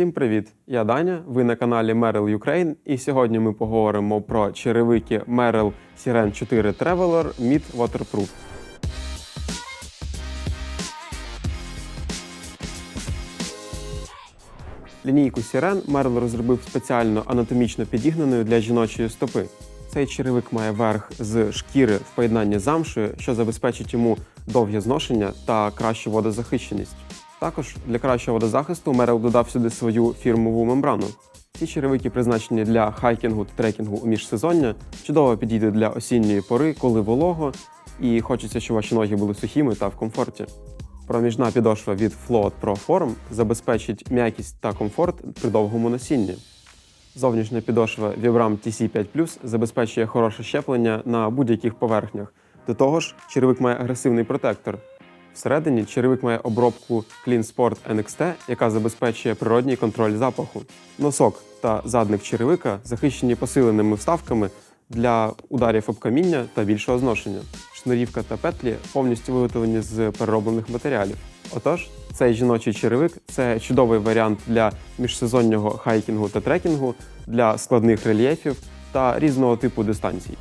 Всім привіт! Я Даня. Ви на каналі Merrell Ukraine, і сьогодні ми поговоримо про черевики Merrell Siren 4 Traveler Mid Waterproof. Лінійку Siren Merrell розробив спеціально анатомічно підігнаною для жіночої стопи. Цей черевик має верх з шкіри в поєднанні з замшею, що забезпечить йому довге зношення та кращу водозахищеність. Також для кращого водозахисту Merrell додав сюди свою фірмову мембрану. Ці черевики призначені для хайкінгу та трекінгу у міжсезоння, чудово підійдуть для осінньої пори, коли волого, і хочеться, щоб ваші ноги були сухими та в комфорті. Проміжна підошва від Float Pro Form забезпечить м'якість та комфорт при довгому носінні. Зовнішня підошва Vibram TC5 забезпечує хороше щеплення на будь-яких поверхнях. До того ж, черевик має агресивний протектор. Всередині черевик має обробку Clean Sport NXT, яка забезпечує природній контроль запаху. Носок та задник черевика захищені посиленими вставками для ударів об каміння та більшого зношення. Шнурівка та петлі повністю виготовлені з перероблених матеріалів. Отож, цей жіночий черевик це чудовий варіант для міжсезоннього хайкінгу та трекінгу, для складних рельєфів та різного типу дистанцій.